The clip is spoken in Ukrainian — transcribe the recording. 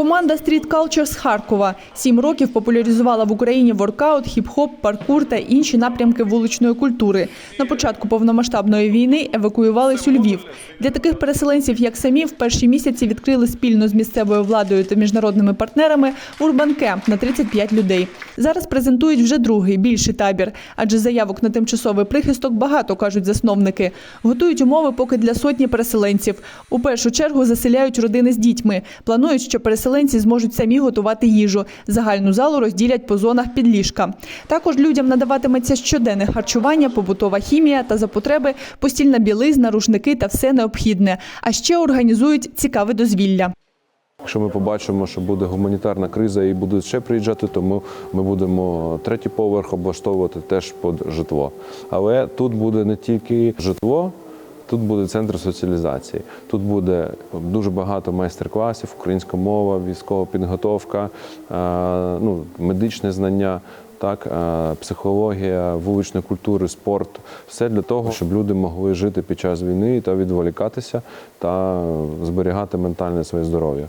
Команда Street Culture з Харкова сім років популяризувала в Україні воркаут, хіп-хоп, паркур та інші напрямки вуличної культури. На початку повномасштабної війни евакуювались у Львів. Для таких переселенців, як самі, в перші місяці відкрили спільно з місцевою владою та міжнародними партнерами урбан-кемп на 35 людей. Зараз презентують вже другий, більший табір, адже заявок на тимчасовий прихисток багато, кажуть засновники. Готують умови поки для сотні переселенців. У першу чергу заселяють родини з дітьми. Планують, що переселенці зможуть самі готувати їжу. Загальну залу розділять по зонах під ліжка. Також людям надаватиметься щоденне харчування, побутова хімія та за потреби постільна білизна, рушники та все необхідне. А ще організують цікаве дозвілля. Якщо ми побачимо, що буде гуманітарна криза і будуть ще приїжджати, то ми, ми будемо третій поверх облаштовувати теж під житло. Але тут буде не тільки житло. Тут буде центр соціалізації. Тут буде дуже багато майстер-класів, українська мова, військова підготовка, е, ну, медичне знання, так, е, психологія, вулична культури, спорт. Все для того, щоб люди могли жити під час війни та відволікатися та зберігати ментальне своє здоров'я.